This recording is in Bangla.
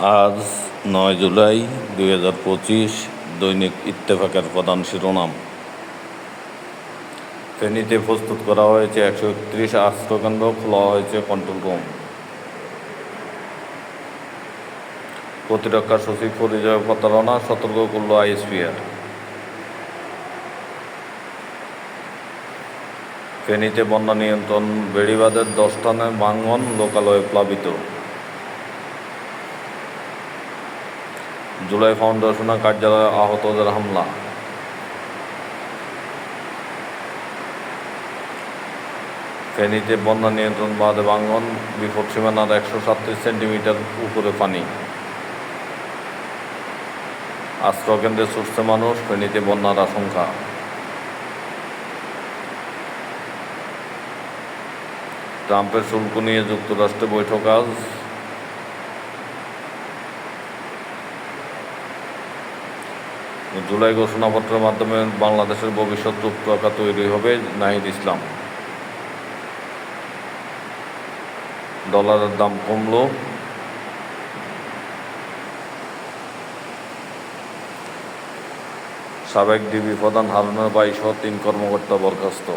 আজ নয় জুলাই দুই হাজার পঁচিশ দৈনিক ইত্তেফাকের প্রধান শিরোনাম। ফেনীতে প্রস্তুত করা হয়েছে একশো একত্রিশ আশ্রয়কেন্দ্র, খোলা হয়েছে কন্ট্রোল রুম প্রতিরক্ষা সচিব পরিচয় প্রতারণা, সতর্ক করল আইএসপিআর। ফেনীতে বন্যা নিয়ন্ত্রণ বেড়িবাদের দশ স্থানে ভাঙন, লোকালয়ে প্লাবিত। জুলাই ফাউন্ডেশনের কার্যালয়ে আহতদের হামলা ফেনীতে বন্যা নিয়ন্ত্রণ বাঁধে ভাঙন, বিপদ সীমানার একশো সাতত্রিশ সেন্টিমিটার উপরে পানি। আশ্রয়কেন্দ্রে ছুটছে মানুষ, ফেনীতে বন্যার আশঙ্কা। ট্রাম্পের শুল্ক নিয়ে যুক্তরাষ্ট্রে বৈঠক আজ। জুলাই ঘোষণাপত্রের মাধ্যমে বাংলাদেশের ভবিষ্যৎ রূপরেখা তৈরি হবে নাহিদ ইসলাম। ডলারের দাম কমল। সাবেক ডিবি প্রধান হারুনের বাইশ তিন কর্মকর্তা বরখাস্ত।